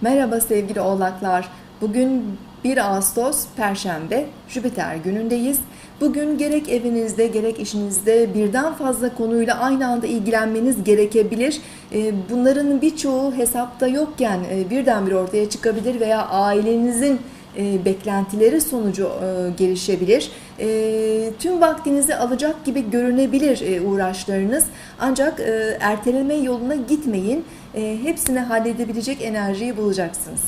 Merhaba sevgili oğlaklar. Bugün 1 Ağustos Perşembe, Jüpiter günündeyiz. Bugün gerek evinizde gerek işinizde birden fazla konuyla aynı anda ilgilenmeniz gerekebilir. Ee, Bunların birçoğu hesapta yokken e, birdenbire ortaya çıkabilir veya ailenizin e, beklentileri sonucu e, gelişebilir. E, Tüm vaktinizi alacak gibi görünebilir e, uğraşlarınız. Ancak e, erteleme yoluna gitmeyin. E, Hepsini halledebilecek enerjiyi bulacaksınız.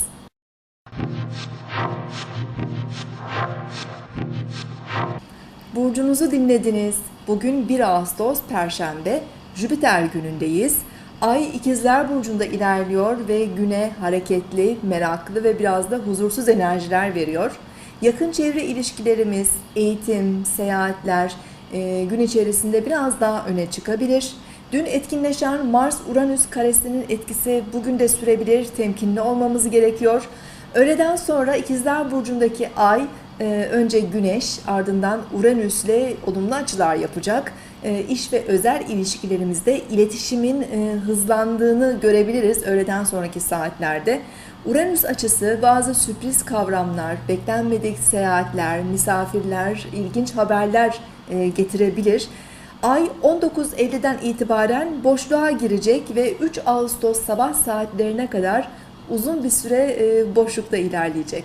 Burcunuzu dinlediniz. Bugün 1 Ağustos Perşembe, Jüpiter günündeyiz. Ay ikizler burcunda ilerliyor ve güne hareketli, meraklı ve biraz da huzursuz enerjiler veriyor. Yakın çevre ilişkilerimiz, eğitim, seyahatler e, gün içerisinde biraz daha öne çıkabilir. Dün etkinleşen Mars-Uranüs karesinin etkisi bugün de sürebilir. Temkinli olmamız gerekiyor. Öğleden sonra ikizler burcundaki ay önce Güneş ardından Uranüs'le olumlu açılar yapacak. Ee, İş ve özel ilişkilerimizde iletişimin e, hızlandığını görebiliriz öğleden sonraki saatlerde. Uranüs açısı bazı sürpriz kavramlar, beklenmedik seyahatler, misafirler, ilginç haberler e, getirebilir. Ay 19.50'den itibaren boşluğa girecek ve 3 Ağustos sabah saatlerine kadar uzun bir süre e, boşlukta ilerleyecek.